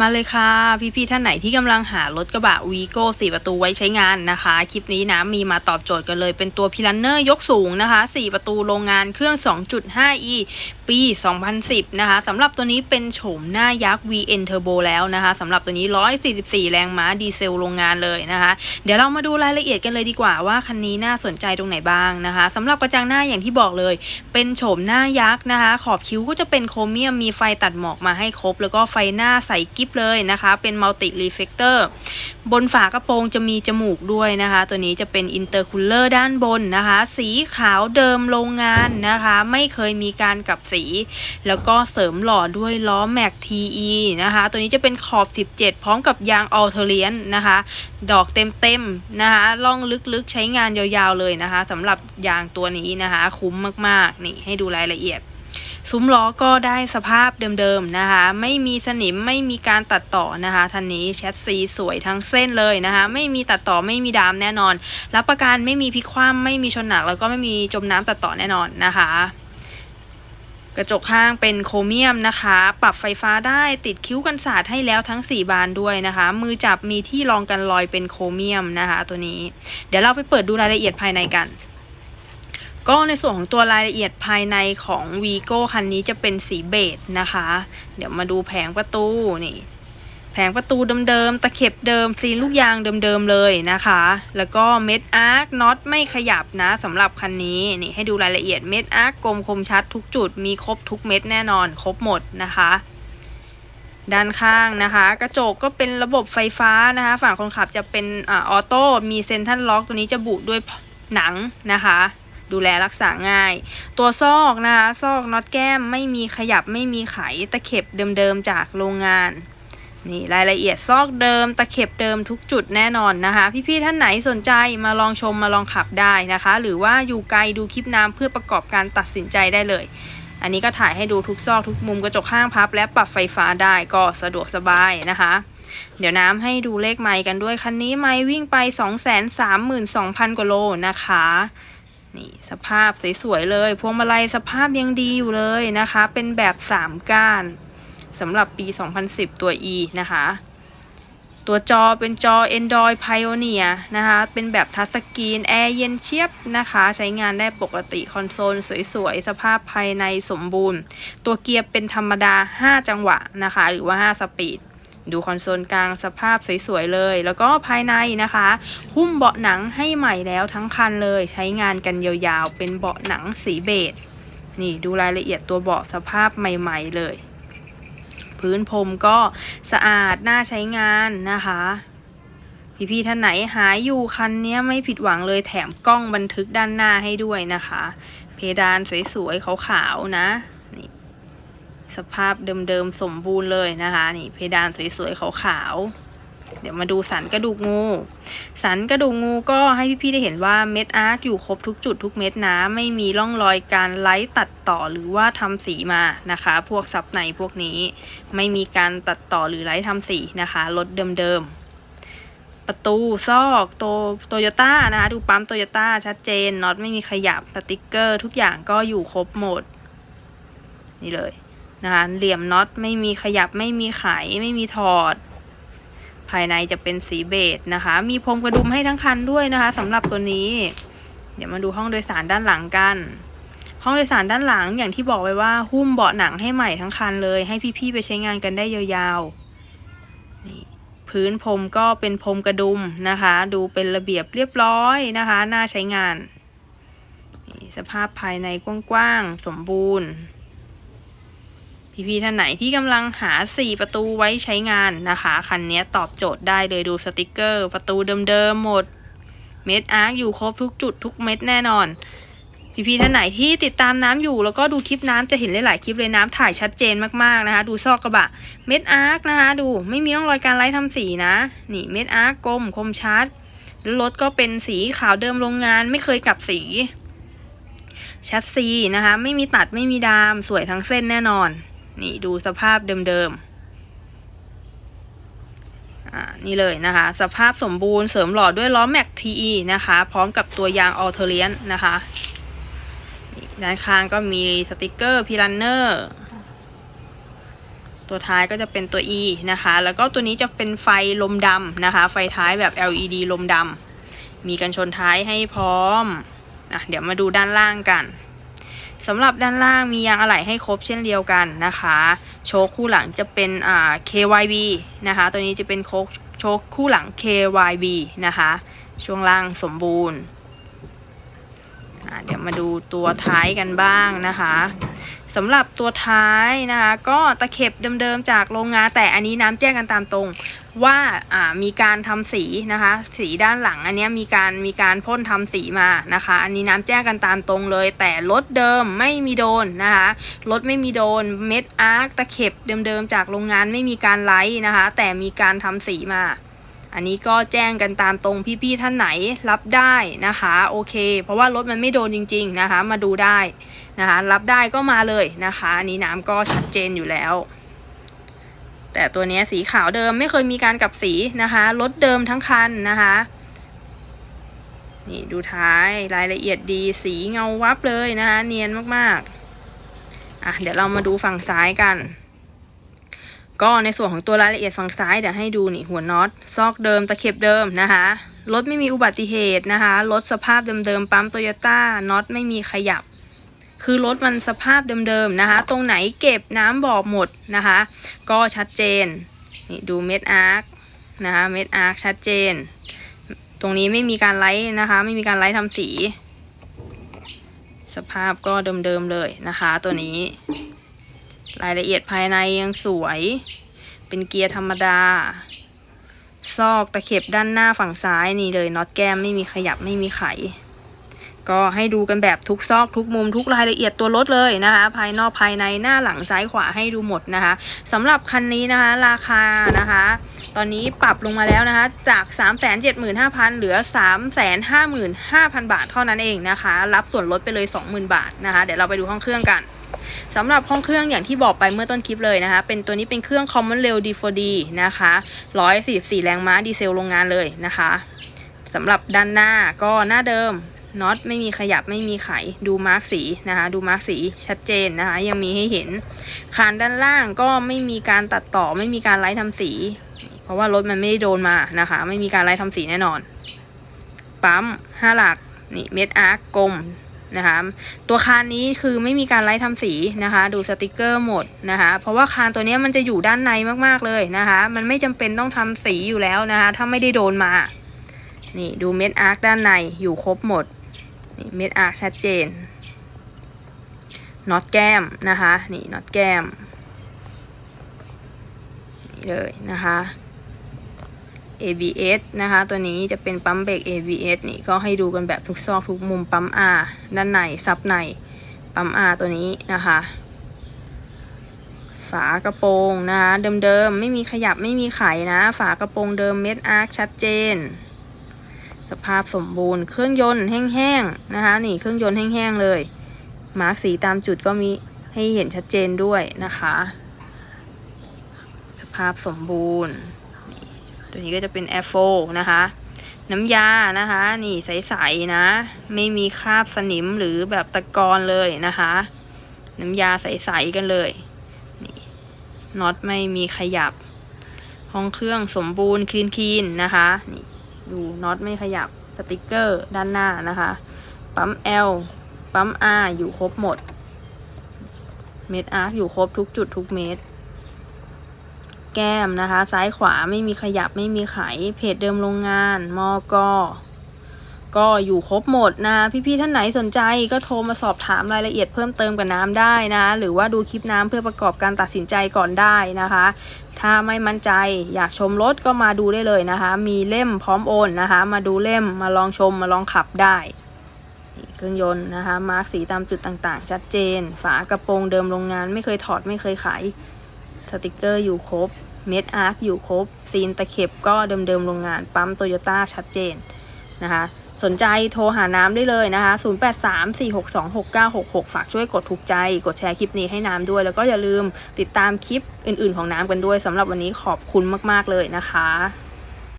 มาเลยค่ะ พี่ๆท่านไหนที่กำลังหารถกระบะวีโก้สี่ประตูไว้ใช้งานนะคะ คลิปนี้นะมีมาตอบโจทย์กันเลยเป็นตัวพิลันเนอร์ยกสูงนะคะ 4 ประตูโรงงานเครื่อง 2.5e ปี 2010 นะคะสำหรับตัวนี้เป็นโฉมหน้ายักษ์ VN Turbo แล้วนะคะสำหรับตัวนี้ 144 แรงม้าดีเซลโรงงานเลยนะคะ เดี๋ยวเรามาดูรายละเอียดกันเลยดีกว่าว่าคันนี้น่าสนใจตรงไหนบ้างนะคะสำหรับกระจังหน้าอย่างที่บอกเลย เป็นโฉมหน้ายักษ์นะคะ ขอบคิ้วก็จะเป็นโครเมียมมีไฟตัดหมอกมาให้ครบ แล้วก็ไฟหน้าใสกิ๊บเลยนะคะ เป็นมัลติรีเฟกเตอร์บนฝากระโปรงจะมีจมูกด้วยนะคะ ตัวนี้จะเป็นอินเตอร์คูลเลอร์ด้านบนนะคะ สีขาวเดิมโรงงานนะคะ ไม่เคยมีการกลับสี แล้วก็เสริมหล่อด้วยล้อแม็ก TE นะคะ ตัวนี้จะเป็นขอบ 17 พร้อมกับยางออลเทเลียนนะคะ ดอกเต็มๆนะคะล่องลึกๆใช้งานยาวๆเลยนะคะสำหรับยางตัวนี้นะคะ คุ้มมากๆนี่ให้ดูรายละเอียด ซุ้มล้อก็ได้สภาพเดิมๆนะคะ ไม่มีสนิมไม่มีการตัดต่อนะคะทันนี้แชทซีสวยทั้งเส้นเลยนะคะ ไม่มีตัดต่อไม่มีดามแน่นอน รับประกันไม่มีพลิกคว่ำไม่มีชนหนัก แล้วก็ไม่มีจมน้ำตัดต่อแน่นอนนะคะกระจกข้างเป็นโครเมียมนะคะ ปรับไฟฟ้าได้ติดคิ้วกันสาดให้แล้วทั้ง 4 บานด้วยนะคะ มือจับมีที่รองกันรอยเป็นโครเมียมนะคะ ตัวนี้ เดี๋ยวเราไปเปิดดูรายละเอียดภายในกัน ก็ในส่วนของตัวรายละเอียดภายในของ v ีโก้คันนี้จะเป็นสีเบจนะคะ เดี๋ยวมาดูแผงประตูนี่แผงประตูเดิมๆ ตะเข็บเดิม ซีนลูกยางเดิมๆ เลยนะคะ แล้วก็เม็ดอาร์คน็อตไม่ขยับนะสำหรับคันนี้ นี่ให้ดูรายละเอียดเม็ดอาร์คกลมคมชัดทุกจุด มีครบทุกเม็ดแน่นอน ครบหมดนะคะ ด้านข้างนะคะ กระจกก็เป็นระบบไฟฟ้านะคะ ฝั่งคนขับจะเป็นออโต้ มีเซนทันล็อก ตัวนี้จะบุด้วยหนังนะคะ ดูแลรักษาง่าย ตัวซอกนะคะซอกน็อตแก้มไม่มีขยับไม่มีไขตะเข็บเดิมๆจากโรงงานนี่รายละเอียดซอกเดิม ตะเข็บเดิมทุกจุดแน่นอนนะคะ พี่ๆท่านไหนสนใจมาลองชมมาลองขับได้นะคะ หรือว่าอยู่ไกลดูคลิปน้ำเพื่อประกอบการตัดสินใจได้เลย อันนี้ก็ถ่ายให้ดูทุกซอกทุกมุมกระจกข้างพับ และปรับไฟฟ้าได้ก็สะดวกสบายนะคะ เดี๋ยวน้ำให้ดูเลขไมค์กันด้วยคันนี้ไมค์วิ่งไป 232,000 กว่าโลนะคะ นี่สภาพสวยๆเลย พวงมาลัยสภาพยังดีอยู่เลยนะคะ เป็นแบบ 3 ก้านสำหรับปี 2010 ตัว E นะคะ ตัวจอเป็นจอ Android Pioneer นะคะ เป็นแบบทัชสกรีน แอร์เย็นเชียบนะคะ ใช้งานได้ปกติคอนโซลสวยๆ สภาพภายในสมบูรณ์ ตัวเกียร์เป็นธรรมดา 5 จังหวะนะคะ หรือว่า 5 สปีด ดูคอนโซลกลางสภาพสวยๆเลย แล้วก็ภายในนะคะ หุ้มเบาะหนังให้ใหม่แล้วทั้งคันเลย ใช้งานกันยาวๆ เป็นเบาะหนังสีเบจนี่ดูรายละเอียดตัวเบาะสภาพใหม่ๆเลย พื้นพรมก็สะอาดน่าใช้งานนะคะพี่ๆท่านไหนหายอยู่คันนี้ไม่ผิดหวังเลยแถมกล้องบันทึกด้านหน้าให้ด้วยนะคะ เพดานสวยๆขาวๆนะ สภาพเดิมๆสมบูรณ์เลยนะคะ นี่เพดานสวยๆขาวๆเดี๋ยวมาดูสันกระดูกงู สันกระดูกงูก็ให้พี่ๆได้เห็นว่าเม็ดอาร์ตอยู่ครบทุกจุดทุกเม็ดนะไม่มีร่องรอยการไล่ตัดต่อหรือว่าทำสีมานะคะ พวกซับในพวกนี้ไม่มีการตัดต่อหรือไล่ทำสีนะคะรถเดิมๆประตูซอกโตโตโยต้านะคะดูปั๊มโตโยต้าชัดเจนน็อตไม่มีขยับสติกเกอร์ ทุกอย่างก็อยู่ครบหมด นี่เลย นะคะ เหลี่ยมน็อตไม่มีขยับไม่มีไขไม่มีถอด ภายในจะเป็นสีเบจนะคะ มีพรมกระดุมให้ทั้งคันด้วยนะคะสำหรับตัวนี้ เดี๋ยวมาดูห้องโดยสารด้านหลังกัน ห้องโดยสารด้านหลังอย่างที่บอกไว้ว่าหุ้มเบาะหนังให้ใหม่ทั้งคันเลย ให้พี่ๆไปใช้งานกันได้ยาวๆนี่พื้นพรมก็เป็นพรมกระดุมนะคะ ดูเป็นระเบียบเรียบร้อยนะคะน่าใช้งานนสภาพภายในกว้างๆ สมบูรณ์ พี่ๆท่านไหนที่กำลังหา 4 ประตูไว้ใช้งานนะคะ คันนี้ตอบโจทย์ได้เลยดูสติกเกอร์ ประตูเดิมๆหมด เม็ดอาร์คอยู่ครบทุกจุดทุกเม็ดแน่นอน พี่ๆท่านไหนที่ติดตามน้ำอยู่ แล้วก็ดูคลิปน้ำจะเห็นหลายๆคลิปเลยน้ำถ่ายชัดเจนมากๆนะคะ ดูซอกกระบะ เม็ดอาร์คนะคะ ดูไม่มีร่องรอยการไล่ทำสีนะ นี่เม็ดอาร์คกลมคมชัดรถก็เป็นสีขาวเดิมโรงงานไม่เคยกลับสีแชทซีนะคะ ไม่มีตัดไม่มีดามสวยทั้งเส้นแน่นอน นี่ดูสภาพเดิมๆอ่านี่เลยนะคะ สภาพสมบูรณ์เสริมหล่อด้วยล้อแม็ก TE นะคะ พร้อมกับตัวยางออเทเลียนนะคะด้านข้างก็มีสติกเกอร์พิลันเนอร์ตัวท้ายก็จะเป็นตัว E นะคะ แล้วก็ตัวนี้จะเป็นไฟลมดำนะคะ ไฟท้ายแบบ LED ลมดำมีกันชนท้ายให้พร้อมอะเดี๋ยวมาดูด้านล่างกัน สำหรับด้านล่างมียางอะไหล่ให้ครบเช่นเดียวกันนะคะ โชคคู่หลังจะเป็นอ่า KYB นะคะ ตัวนี้จะเป็นโคกโชคคู่หลัง KYB นะคะ ช่วงล่างสมบูรณ์เดี๋ยวมาดูตัวท้ายกันบ้างนะคะ สำหรับตัวท้ายนะคะก็ตะเข็บเดิมๆจากโรงงานแต่อันนี้น้ำแจ้งกันตามตรงว่าามีการทำสีนะคะ สีด้านหลังอันนี้มีการมีการพ่นทำสีมานะคะ อันนี้น้ำแจ้งกันตามตรงเลย แต่รถเดิมไม่มีโดนนะคะรถไม่มีโดนเม็ดอาร์คตะเข็บเดิมๆจากโรงงานไม่มีการไลท์นะคะ แต่มีการทำสีมา อันนี้ก็แจ้งกันตามตรงพี่ๆท่านไหนรับได้นะคะโอเค เพราะว่ารถมันไม่โดนจริง ๆนะคะ มาดูได้นะคะ รับได้ก็มาเลยนะคะอันนี้น้ำก็ชัดเจนอยู่แล้ว แต่ตัวนี้สีขาวเดิมไม่เคยมีการกลับสีนะคะรถเดิมทั้งคันนะคะนี่ดูท้ายรายละเอียดดีสีเงาวับเลยนะคะเนียนมากๆอะเดี๋ยวเรามาดูฝั่งซ้ายกัน ก็ในส่วนของตัวรายละเอียดฝั่งซ้ายเดี๋ยวให้ดูนี่หัวน็อตซอกเดิมตะเข็บเดิมนะคะรถไม่มีอุบัติเหตุนะคะรถสภาพเดิมๆปั๊มโตโยต้าน็อตไม่มีขยับ คือรถมันสภาพเดิมๆนะคะ ตรงไหนเก็บน้ำบอกหมดนะคะ ก็ชัดเจนนี่ดูเม็ดอาร์คนะคะเม็ดอาร์คชัดเจน ตรงนี้ไม่มีการไลท์นะคะ ไม่มีการไลท์ทำสี สภาพก็เดิมๆเลยนะคะ ตัวนี้ รายละเอียดภายในยังสวย เป็นเกียร์ธรรมดา ซอกตะเข็บด้านหน้าฝั่งซ้ายนี่เลยน็อตแก้มไม่มีขยับไม่มีไข ก็ให้ดูกันแบบทุกซอกทุกมุมทุกรายละเอียดตัวรถเลยนะคะ ภายนอกภายในหน้าหลังซ้ายขวาให้ดูหมดนะคะสำหรับคันนี้นะคะ ราคานะคะ ตอนนี้ปรับลงมาแล้วนะคะ จาก 375,000 เหลือ 355,000 บาทเท่านั้นเองนะคะ รับส่วนลดไปเลย 20,000 บาทนะคะ เดี๋ยวเราไปดูห้องเครื่องกัน สำหรับห้องเครื่องอย่างที่บอกไปเมื่อต้นคลิปเลยนะคะ เป็นตัวนี้เป็นเครื่อง Common Rail D4D นะคะ 144 แรงม้าดีเซลโรงงานเลยนะคะสำหรับด้านหน้าก็หน้าเดิมน็อตไม่มีขยับไม่มีไขดูมาร์กสีนะคะดูมาร์กสีชัดเจนนะคะ ยังมีให้เห็น คานด้านล่างก็ไม่มีการตัดต่อไม่มีการไล่ทำสี เพราะว่ารถมันไม่ได้โดนมานะคะ ไม่มีการไล่ทำสีแน่นอน ปั๊มห้าหลักนี่เม็ดอาร์กกลม นะคะ ตัวคานนี้คือไม่มีการไล่ทำสีนะคะ ดูสติกเกอร์หมดนะคะ เพราะว่าคานตัวนี้มันจะอยู่ด้านในมากๆเลยนะคะ มันไม่จำเป็นต้องทำสีอยู่แล้วนะคะ ถ้าไม่ได้โดนมา นี่ดูเม็ดอาร์คด้านในอยู่ครบหมด นี่เม็ดอาร์คชัดเจน น็อตแก้มนะคะ นี่น็อตแก้ม นี่เลยนะคะ ABS นะคะ ตัวนี้จะเป็นปั๊มเบรก ABS นี่ก็ให้ดูกันแบบทุกซอกทุกมุมปั๊ม R ด้านในซับในปั๊ม R ตัวนี้นะคะ ฝากระโปรงนะคะเดิมๆ ไม่มีขยับไม่มีไขนะ ฝากระโปรงเดิมเม็ดอาร์คชัดเจน สภาพสมบูรณ์เครื่องยนต์แห้งๆนะคะนี่เครื่องยนต์แห้งๆเลยมาร์กสีตามจุดก็มีให้เห็นชัดเจนด้วยนะคะ สภาพสมบูรณ์ ตัวนี้ก็จะเป็น Air 4นะคะ น้ำยานะคะ นี่ใสๆนะ ไม่มีคราบสนิมหรือแบบตะกอนเลยนะคะ น้ำยาใสๆกันเลยนี่น็อตไม่มีขยับ ห้องเครื่องสมบูรณ์คลีนคีนนะคะนี่ดูน็อตไม่ขยับสติกเกอร์ด้านหน้านะคะ ปั๊ม L ปั๊ม R อยู่ครบหมด เม็ด R อยู่ครบทุกจุดทุกเม็ด แก้มนะคะ ซ้ายขวาไม่มีขยับไม่มีไข เพจเดิมโรงงาน มอกก็อยู่ครบหมดนะ พี่ๆท่านไหนสนใจก็โทรมาสอบถามรายละเอียดเพิ่มเติมกับน้ำได้นะ หรือว่าดูคลิปน้ำเพื่อประกอบการตัดสินใจก่อนได้นะคะ ถ้าไม่มั่นใจอยากชมรถก็มาดูได้เลยนะคะ มีเล่มพร้อมโอนนะคะ มาดูเล่มมาลองชมมาลองขับได้เครื่องยนต์นะคะ มาร์กสีตามจุดต่างๆ ชัดเจน ฝากระโปรงเดิมโรงงานไม่เคยถอดไม่เคยขาย สติกเกอร์อยู่ครบ เม็ดอาร์คอยู่ครบ ซีนตะเข็บก็เดิมๆโรงงาน ปั๊มโตโยต้าชัดเจนนะคะ สนใจโทรหาน้ำได้เลยนะคะ 0834626966 ฝากช่วยกดถูกใจ กดแชร์คลิปนี้ให้น้ำด้วย แล้วก็อย่าลืมติดตามคลิปอื่นๆของน้ำกันด้วยสำหรับวันนี้ขอบคุณมากๆเลยนะคะ